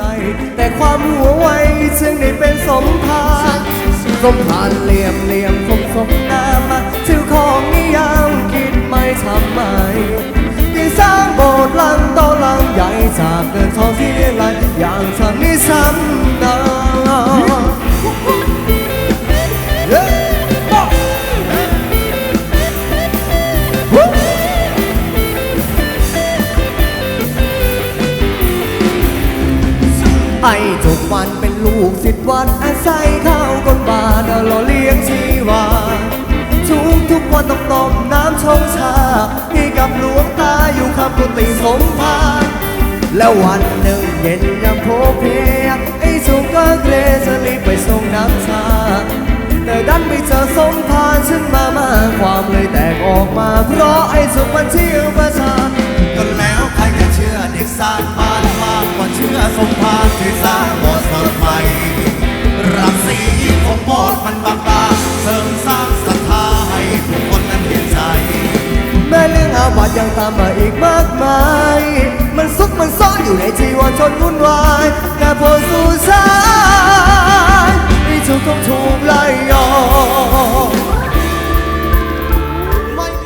ไรแต่ความหัวไวจึงได้เป็นสมภารสมภารเหลี่ยมเหลี่ยมคมสมนามาชื่อของนิยามคิดไม่ทำไมที่สร้างโบสถ์หลังโตหลังใหญ่จากเงินทองที่เรียงรายง ไอ้ทุกวันเป็นลูกศิษย์วัดอาศัยข้าวก้นบาทหล่อเลี้ยงชีวาทุกทุกวันต้องต้มน้ำชงชาให้กับหลวงตาอยู่คำกุฏิสมภารแล้ววันหนึ่งเย็นยามโพเพไอ้สุกก็เกรจะรีบไปส่งน้ำชาแต่ดันไปเจอสมภารฉันมามาความเลยแตกออกมา เพราะไอ้สุกมันเที่ยวประชาก็แล้วใครจะเชื่อเด็กสร้าง มพานที่สร้างโบสถ์สดใหม่รังสีของโบสถ์มันบางตาเสริมสร้างศรัทธาให้ผู้คนนั้นเห็นใจ แม่เรื่องอาบัตยังตามมาอีกมากมาย มันซุกมันซ่อนอยู่ในจีวรชนวุ่นวายแค่พอสู่ชาย